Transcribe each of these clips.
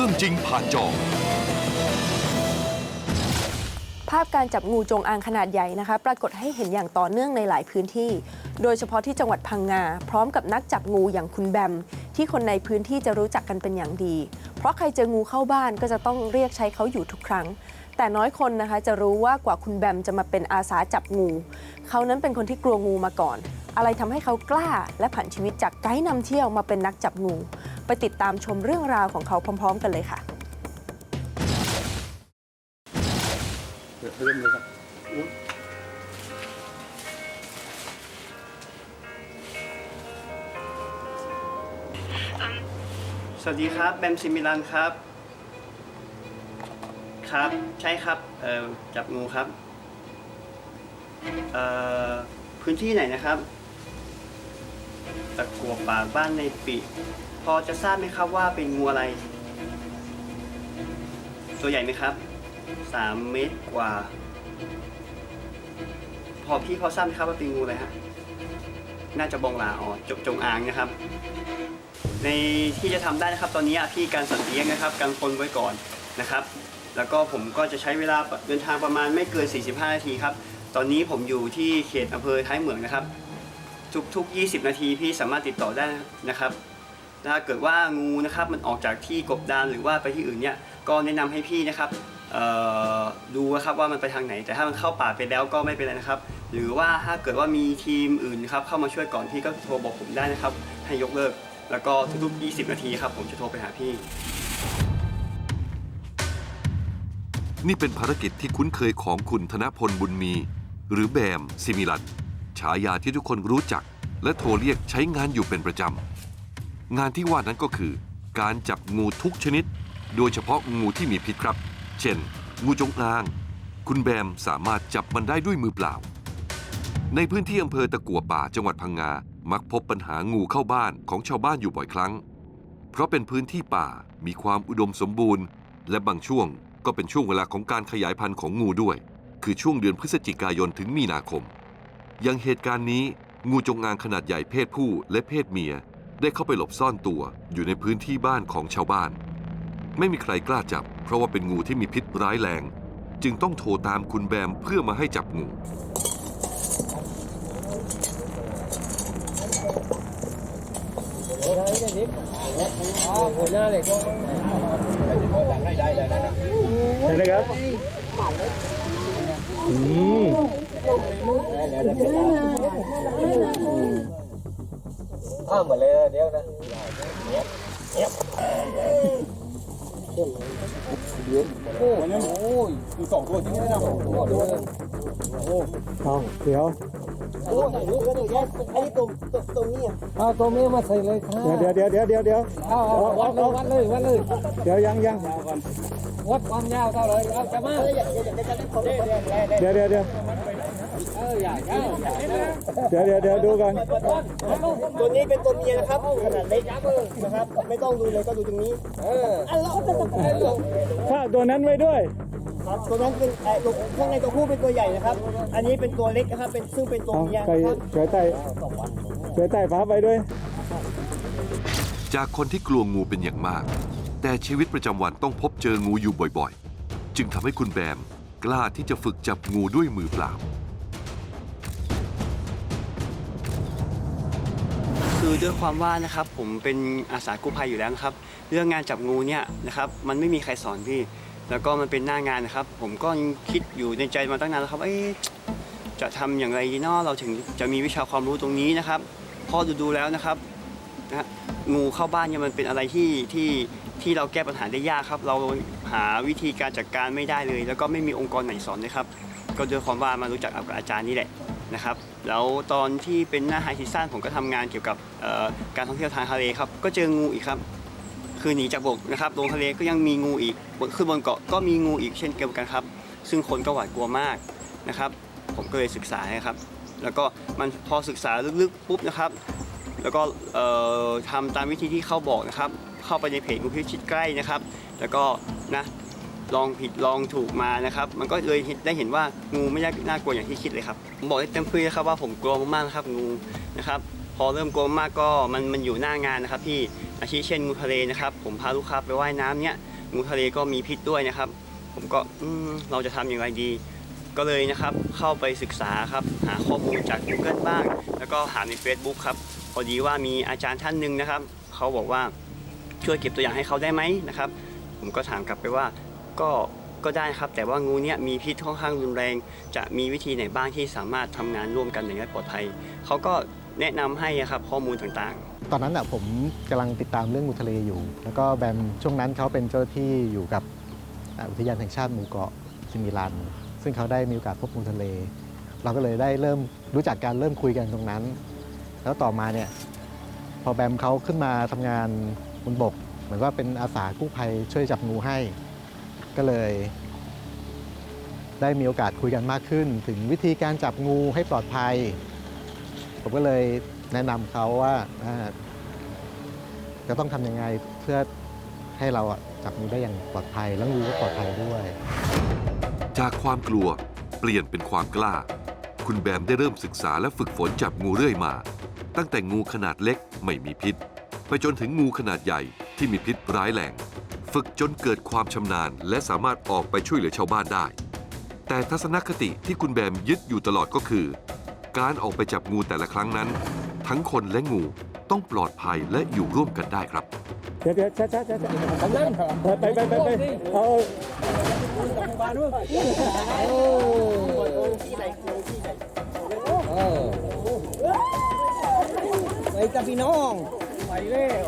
รื่องจริงผ่านจอ ภาพการจับงูจงอางขนาดใหญ่นะคะ ปรากฏให้เห็นอย่างต่อเนื่องในหลายพื้นที่ โดยเฉพาะที่จังหวัดพังงา พร้อมกับนักจับงูอย่างคุณแบม ที่คนในพื้นที่จะรู้จักกันเป็นอย่างดี เพราะใครเจองูเข้าบ้านก็จะต้องเรียกใช้เขาอยู่ทุกครั้ง แต่น้อยคนนะคะจะรู้ว่ากว่าคุณแบมจะมาเป็นอาสาจับงู เขานั้นเป็นคนที่กลัวงูมาก่อน อะไรทำให้เขากล้า และผันชีวิตจากไกด์นำเที่ยวมาเป็นนักจับงู ไปติดตามชมเรื่องราวของเขาพร้อม ๆ กันเลยค่ะเริ่มเลยครับสวัสดีครับ แบมซิมิลันครับ ครับ ใช่ครับเอ่อจับงูครับเอ่อพื้นที่ไหนนะครับ ตะกัวป่าบ้านในปีพอจะทราบไหมครับว่าเป็นงูอะไร ตัวใหญ่ไหมครับสามเมตรกว่า พอพี่พอทราบไหมครับว่าเป็นงูอะไรฮะน่าจะบองหลาอ๋อจงจงอางนะครับ ในที่จะทำได้นะครับ ตอนนี้พี่การสัตว์เลี้ยงนะครับ การคนไว้ก่อนนะครับ แล้วก็ผมก็จะใช้เวลาเดินทางประมาณไม่เกิน 45 นาทีครับ ตอนนี้ผมอยู่ที่เขตอำเภอท้ายเหมืองนะครับ ทุกๆ 20 นาทีพี่สามารถติดต่อได้นะครับ ถ้าเกิดว่างูนะครับมันออกจากที่กบดานหรือว่าไปที่อื่นเนี่ยก็แนะนำให้พี่นะครับดูนะครับว่ามันไปทางไหน แต่ถ้ามันเข้าป่าไปแล้วก็ไม่เป็นไรนะครับ หรือว่าถ้าเกิดว่ามีทีมอื่นครับเข้ามาช่วยก่อนพี่ก็โทรบอกผมได้นะครับ ให้ยกเลิก แล้วก็ทุกๆ 20 นาทีครับผมจะโทรไปหาพี่ นี่เป็นภารกิจที่คุ้นเคยของคุณธนพลบุญมี หรือแบมซิมิลันฉายาที่ทุกคนรู้จัก และโทรเรียกใช้งานอยู่เป็นประจำ งานที่ว่านั้นก็คือ การจับงูทุกชนิด โดยเฉพาะงูที่มีพิษครับ เช่น งูจงอาง คุณแบมสามารถจับมันได้ด้วยมือเปล่า ในพื้นที่อำเภอตะกัวป่าจังหวัดพังงา มักพบปัญหางูเข้าบ้านของชาวบ้านอยู่บ่อยครั้ง เพราะเป็นพื้นที่ป่ามีความอุดมสมบูรณ์ และบางช่วง ก็เป็นช่วงเวลาของการขยายพันธุ์ของงูด้วย คือช่วงเดือนพฤศจิกายนถึงมีนาคม อย่างเหตุการณ์นี้ งูจงอางขนาดใหญ่เพศผู้และเพศเมีย ได้เข้าไปหลบซ่อนตัวอยู่ในพื้นที่บ้านของชาวบ้าน ไม่มีใครกล้าจับ เพราะว่าเป็นงูที่มีพิษร้ายแรง จึงต้องโทรตามคุณแบมเพื่อมาให้จับงู นะครับอืมอ้าวหมดเลยเดี๋ยวนะโอ้ยโอ้ยสองตัวที่ไม่ได้สองตัวด้วยเอาเดี๋ยว โอ้ยอันนี้ก็เลยแยกไอ้ตรงตรงนี้อะเอาตัวนี้มาใส่เลยครับเดี๋ยวเดี๋ยวเดี๋ยวเดี๋ยวเดี๋ยวเอาวัดวัดเลยวัดเลยเดี๋ยวยังยังวัดความยาวเท่าเลยเอาจะมาอกอยาเดี๋ยวเดี๋ยวเดี๋ยวเอออยาอย่าอย่าเดี๋ยวเดี๋ยวเดี๋ยวดูก่อนตัวนี้เป็นตัวเมียนะครับขนาดเล็กนะครับ ไม่ต้องดูเลยก็ดูตรงนี้เอันแล้วเอาตัวนั้นไว้ด้วย ตัวนั้นเป็นไอ้ตัวข้างในตัวผู้เป็นตัวใหญ่นะครับ อันนี้เป็นตัวเล็กนะครับ เป็นซึ่งเป็นตัวเอาเมียใส่นะครับเสือไต่เสือไต่ฟ้าไปด้วย จากคนที่กลัวงูเป็นอย่างมาก แต่ชีวิตประจำวันต้องพบเจองูอยู่บ่อยๆ จึงทำให้คุณแบมกล้าที่จะฝึกจับงูด้วยมือเปล่า คือด้วยความว่านะครับผมเป็นอาสากู้ภัยอยู่แล้วนะครับ เรื่องงานจับงูเนี่ยนะครับมันไม่มีใครสอนพี่ แล้วก็มันเป็นหน้างานนะครับ ผมก็ยังคิดอยู่ในใจมาตั้งนานแล้วครับ เอ๊ะจะทำอย่างไรดีเนาะเราถึงจะมีวิชาความรู้ตรงนี้นะครับพอดูดูๆแล้วนะครับนะงูเข้าบ้านเนี่ยมันเป็นอะไรที่ที่ที่เราแก้ปัญหาได้ยากครับ เราหาวิธีการจัดการไม่ได้เลย แล้วก็ไม่มีองค์กรไหนสอนเลยครับ ก็ด้วยความว่ามารู้จักกับอาจารย์นี่แหละนะครับแล้วตอนที่เป็นหน้าไฮซีซั่นผมก็ทำงานเกี่ยวกับการท่องเที่ยวทางทะเลครับ ก็เจองูอีกครับ คือหนีจากบกนะครับลงทะเลก็ยังมีงูอีกขึ้นบนเกาะก็มีงูอีกเช่นเดียวกันครับ ซึ่งคนก็หวาดกลัวมากนะครับ ผมก็เลยศึกษานะครับ แล้วก็มันพอศึกษาลึกๆปุ๊บนะครับ แล้วก็ทำตามวิธีที่เขาบอกนะครับ เข้าไปในเพจงูพิชิตใกล้นะครับ แล้วก็นะลองผิดลองถูกมานะครับ มันก็เลยได้เห็นว่างูไม่ได้น่ากลัวอย่างที่คิดเลยครับผมบอกได้เต็มที่นะครับว่าผมกลัวมากๆนะครับงูนะครับ พอเริ่มกลัวมากก็มันมันอยู่หน้างานนะครับพี่ อาทิเช่นงูทะเลนะครับ ผมพาลูกค้าไปว่ายน้ำเนี่ยงูทะเลก็มีพิษด้วยนะครับ ผมก็อืเราจะทำอย่างไรดี ก็เลยนะครับเข้าไปศึกษาครับหาข้อมูลจาก Google บ้าง แล้วก็หาใน Facebook ครับพอดีว่ามีอาจารย์ท่านหนึ่งนะครับเขาบอกว่าช่วยเก็บตัวอย่างให้เขาได้ไหมนะครับ ผมก็ถามกลับไปว่าก็ก็ได้ครับ แต่ว่างูเนี่ยมีพิษค่อนข้างรุนแรง จะมีวิธีไหนบ้างที่สามารถทำงานร่วมกันอย่างปลอดภัยเขาก็แนะนำให้ครับข้อมูลต่างๆ ตอนนั้นอะผมกำลังติดตามเรื่องงูทะเลอยู่ แล้วก็แบมช่วงนั้นเขาเป็นเจ้าหน้าที่อยู่กับอุทยานแห่งชาติหมู่เกาะซิมิลัน ซึ่งเขาได้มีโอกาสพบงูทะเล เราก็เลยได้เริ่มรู้จักการเริ่มคุยกันตรงนั้น แล้วต่อมาเนี่ยพอแบมเขาขึ้นมาทำงานบนบก เหมือนว่าเป็นอาสากู้ภัยช่วยจับงูให้ ก็เลย ได้มีโอกาสคุยกันมากขึ้น ถึงวิธีการจับงูให้ปลอดภัย ผมก็เลย แนะนำเขาว่าจะต้องทำยังไงเพื่อให้เราจับงูได้อย่างปลอดภัยแล้วงูก็ปลอดภัยด้วย จากความกลัวเปลี่ยนเป็นความกล้า คุณแบมได้เริ่มศึกษาและฝึกฝนจับงูเรื่อยมา ตั้งแต่งูขนาดเล็กไม่มีพิษ ไปจนถึงงูขนาดใหญ่ที่มีพิษร้ายแรงฝึกจนเกิดความชำนาญ และสามารถออกไปช่วยเหลือชาวบ้านได้ แต่ทัศนคติที่คุณแบมยึดอยู่ตลอดก็คือ การออกไปจับงูแต่ละครั้งนั้น ทั้งคนและงูต้องปลอดภัยและอยู่ร่วมกันได้ครับ เดี๋ยวเดี๋ยวช้าช้าช้าช้ากำนันไปไปไปไปเอาไปกับพี่น้องไปเร็ว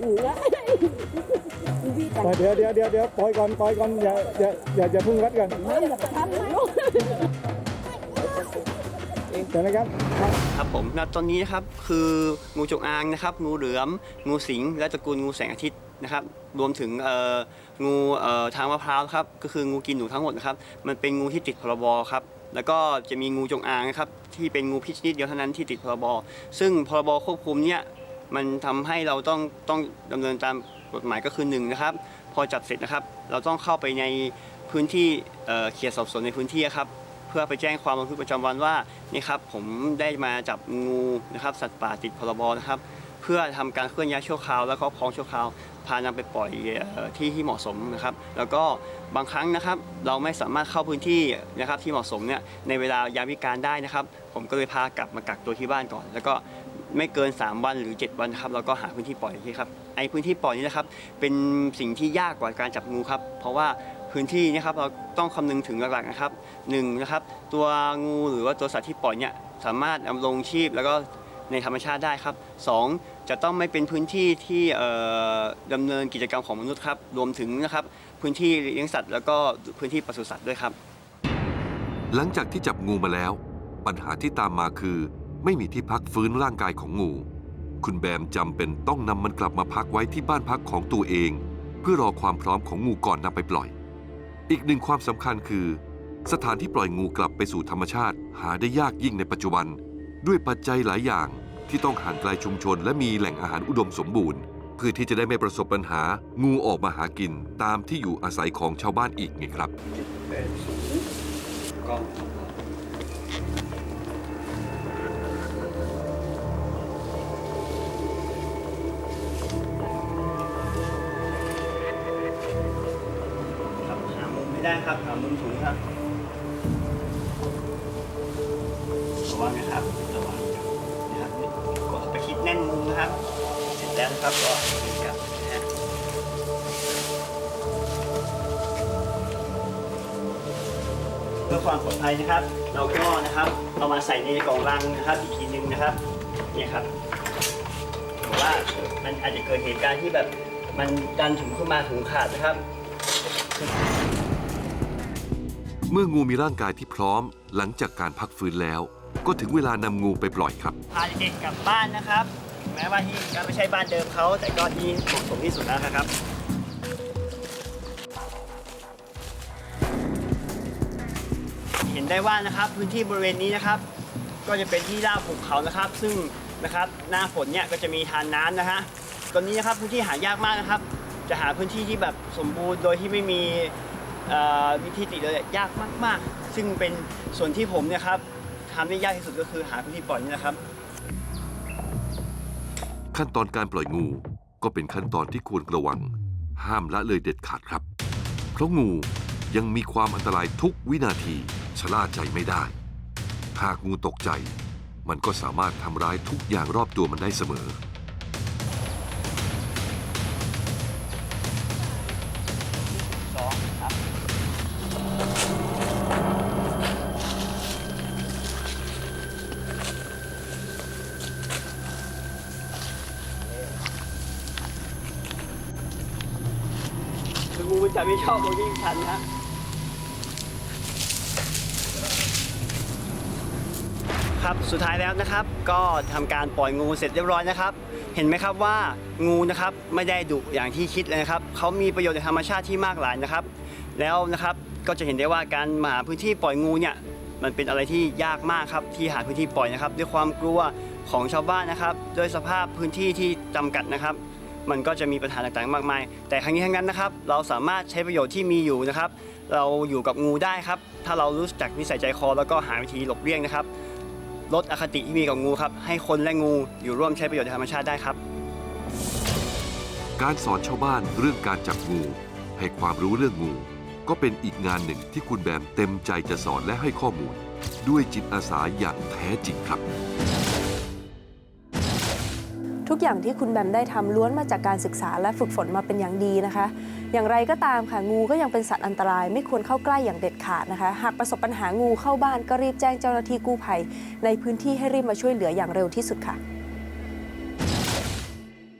เดี๋ยวเดี๋ยวเดี๋ยวเดี๋ยวปล่อยก่อนปล่อยก่อนอย่าอย่าอย่าอย่าเพึ่งวัดกันเดี๋ยวนะครับครับผมณตอนนี้นะครับคืองูจงอางนะครับ งูเหลือม งูสิง และตระกูลงูแสงอาทิตย์นะครับ รวมถึงเอ่องูเอ่อทางมะพร้าวครับ ก็คืองูกินหนูทั้งหมดนะครับ มันเป็นงูที่ติดพรบครับแล้วก็จะมีงูจงอางนะครับที่เป็นงูพิษชนิดเดียวเท่านั้นที่ติดพรบ ซึ่งพรบควบคุมเนี่ย มันทำให้เราต้องต้องดำเนินตามกฎหมายก็คือหนึ่งนะครับ พอจับเสร็จนะครับ เราต้องเข้าไปในพื้นที่เอ่อเขตสอบสวนในพื้นที่ครับเพื่อไปแจ้งความลงทึกประจำวันว่านี่ครับผมได้มาจับงูนะครับ สัตว์ป่าติดพรบนะครับ เพื่อทำการเคลื่อนย้ายชั่วคราวและครอบครองชั่วคราวพานำไปปล่อยที่ที่เหมาะสมนะครับ แล้วก็บางครั้งนะครับ เราไม่สามารถเข้าพื้นที่นะครับที่เหมาะสมเนี่ยในเวลายามวิการได้นะครับ ผมก็เลยพากลับมากักตัวที่บ้านก่อน แล้วก็ ไม่เกิน 3 วันหรือ 7 วันครับเราก็หาพื้นที่ปล่อยที่ครับไอพื้นที่ปล่อยนี้นะครับเป็นสิ่งที่ยากกว่าการจับงูครับ เพราะว่าพื้นที่เนะครับเราต้องคำนึงถึงหลักๆนะครับหนึ่งนะครับตัวงูหรือว่าตัวสัตว์ที่ปล่อยเนี่ยสามารถดำรงชีพแล้วก็ในธรรมชาติได้ครับสองจะต้องไม่เป็นพื้นที่ที่เอ่อดำเนินกิจกรรมของมนุษย์ครับ รวมถึงนะครับพื้นที่เลี้ยงสัตว์ แล้วก็พื้นที่ปศุสัตว์ด้วยครับ หลังจากที่จับงูมาแล้ว ปัญหาที่ตามมาคือ ไม่มีที่พักฟื้นร่างกายของงู คุณแบมจำเป็นต้องนำมันกลับมาพักไว้ที่บ้านพักของตัวเอง เพื่อรอความพร้อมของงูก่อนนำไปปล่อย อีกหนึ่งความสำคัญคือ สถานที่ปล่อยงูกลับไปสู่ธรรมชาติ หาได้ยากยิ่งในปัจจุบัน ด้วยปัจจัยหลายอย่างที่ต้องห่างไกลชุมชน และมีแหล่งอาหารอุดมสมบูรณ์ เพื่อที่จะได้ไม่ประสบปัญหางูออกมาหากินตามที่อยู่อาศัยของชาวบ้านอีกไงครับก็ครับ ไม่ได้ครับหามุมถุงครับระวังนะครับระวังนะครับกดไปคิดแน่นมุมนะครับ เสร็จแล้วครับก็นี่ครับนะฮะเพื่อความปลอดภัยนะครับ เราก็นะครับเอามาใส่ในกล่องลังนะครับ อีกทีหนึงนะครับเนี่ยครับหรือว่ามันอาจจะเกิดเหตุการณ์ที่แบบมันดันถุงขึ้นมาถุงขาดนะครับ เมื่องูมีร่างกายที่พร้อม หลังจากการพักฟื้นแล้ว ก็ถึงเวลานำงูไปปล่อยครับ พาเด็กๆกลับบ้านนะครับแม้ว่าที่จะไม่ใช่บ้านเดิมเขาแต่ก็ที่เหมาะสมที่สุดแล้วนะครับ เห็นได้ว่านะครับพื้นที่บริเวณนี้นะครับ ก็จะเป็นที่ราบภูเขานะครับ ซึ่งนะครับหน้าฝนเนี่ยก็จะมีทานน้ำนะฮะตอนนี้นะครับพื้นที่หายากมากนะครับ จะหาพื้นที่ที่แบบสมบูรณ์โดยที่ไม่มี วิธีติดเลยยากมาก ๆ ซึ่งเป็นส่วนที่ผมเนี่ยครับทำได้ยากที่สุดก็คือหาพื้นที่ปล่อยนี่นะครับ ขั้นตอนการปล่อยงูก็เป็นขั้นตอนที่ควรระวัง ห้ามละเลยเด็ดขาดครับ เพราะงูยังมีความอันตรายทุกวินาทีชะล่าใจไม่ได้ หากงูตกใจ มันก็สามารถทำร้ายทุกอย่างรอบตัวมันได้เสมอ คืองูมันจะไม่ชอบเราวิ่งทันนะครับสุดท้ายแล้วนะครับ ก็ทำการปล่อยงูเสร็จเรียบร้อยนะครับ เห็นไหมครับว่างูนะครับไม่ได้ดุอย่างที่คิดเลยนะครับเขามีประโยชน์ในธรรมชาติที่มากหลายนะครับ แล้วนะครับก็จะเห็นได้ว่าการมาหาพื้นที่ปล่อยงูเนี่ยมันเป็นอะไรที่ยากมากครับที่หาพื้นที่ปล่อยนะครับ ด้วยความกลัวของชาวบ้านนะครับ ด้วยสภาพพื้นที่ที่จำกัดนะครับ มันก็จะมีปัญหาต่างๆ มากมาย แต่ครั้งนี้ทั้งนั้นนะครับ เราสามารถใช้ประโยชน์ที่มีอยู่นะครับ เราอยู่กับงูได้ครับ ถ้าเรารู้จักนิสัยใจคอ แล้วก็หาวิธีหลบเลี่ยงนะครับ ลดอคติที่มีกับงูครับ ให้คนและงูอยู่ร่วมใช้ประโยชน์ในธรรมชาติได้ครับ การสอนชาวบ้านเรื่องการจับงู ให้ความรู้เรื่องงู ก็เป็นอีกงานหนึ่งที่คุณแบมเต็มใจจะสอนและให้ข้อมูล ด้วยจิตอาสาอย่างแท้จริงครับ อย่างที่คุณแบมได้ทำล้วนมาจากการศึกษาและฝึกฝนมาเป็นอย่างดีนะคะ อย่างไรก็ตามค่ะงูก็ยังเป็นสัตว์อันตราย ไม่ควรเข้าใกล้อย่างเด็ดขาดนะคะ หากประสบปัญหางูเข้าบ้านก็รีบแจ้งเจ้าหน้าที่กู้ภัย ในพื้นที่ให้รีบมาช่วยเหลืออย่างเร็วที่สุดค่ะ